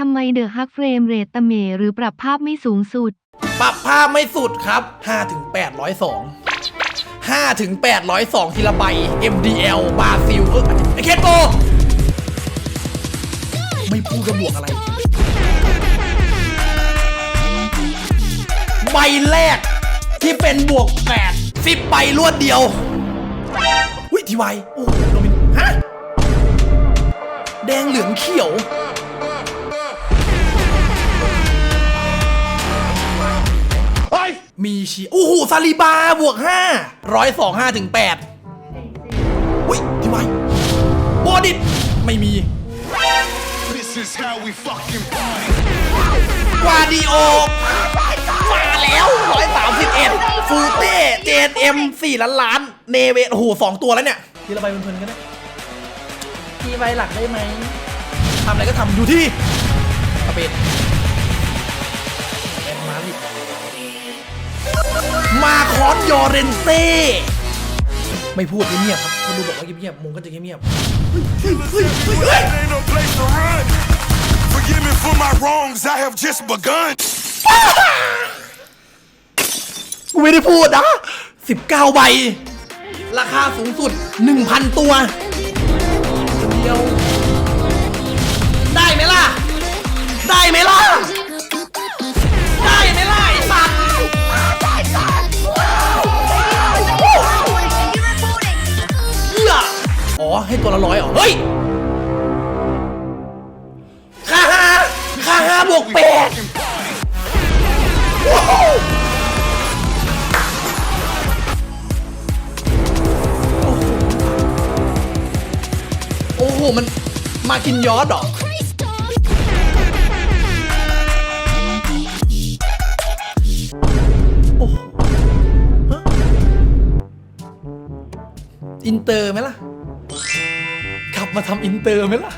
ทำไมเดอะฮักเฟรมเรทตะเมหรือปรับภาพไม่สูงสุด ปรับภาพไม่สุดครับ5ถึง802 5ถึง802ทีละใบ MDL บาซิลเออไอเคโตไม่พูดกระบวกอะไร ใบแรกที่เป็นบวก8 10ใบรวดเดียววิทีไวโอ้โหโนมินฮะ แดงเหลืองเขียว มีชีโอ้โหซาลิบาบวกห้าร้อยสองห้าถึงแปดอุ้ยทีไวบอดิตไม่มี This is how we fucking party. กวาดิโอ มาแล้วร้อยสามสิบเอ็ดฟูเต้เจนเอ็มสี่ล้านล้าน เนเวโอ้โหสองตัวแล้วเนี่ย ทีละใบเพลินๆกันนะทีใบหลักได้ไหมทำอะไรก็ทำอยู่ที่กระเป็ดแอนมาริ มาคอนยอเรนเซ่ไม่พูดเงียบๆครับคนดูบอกว่าเงียบๆมงก็จะเงียบๆเฮ้ยเฮ้ยเฮ้ยเฮ้ยเฮ้ย Ain't no place to run. Forgive me for my wrongs. I have just begun. กูไม่ได้พูดนะ19 ใบ ราคาสูงสุด 1,000 ตัวเดียว ให้ตัวละร้อยเหรอ เฮ้ยค่าห้าค่าห้าบวกแปดโอ้โห มันมากินยอดเหรออินเตอร์ไหมล่ะ กลับมาทำอินเตอร์ไหมล่ะ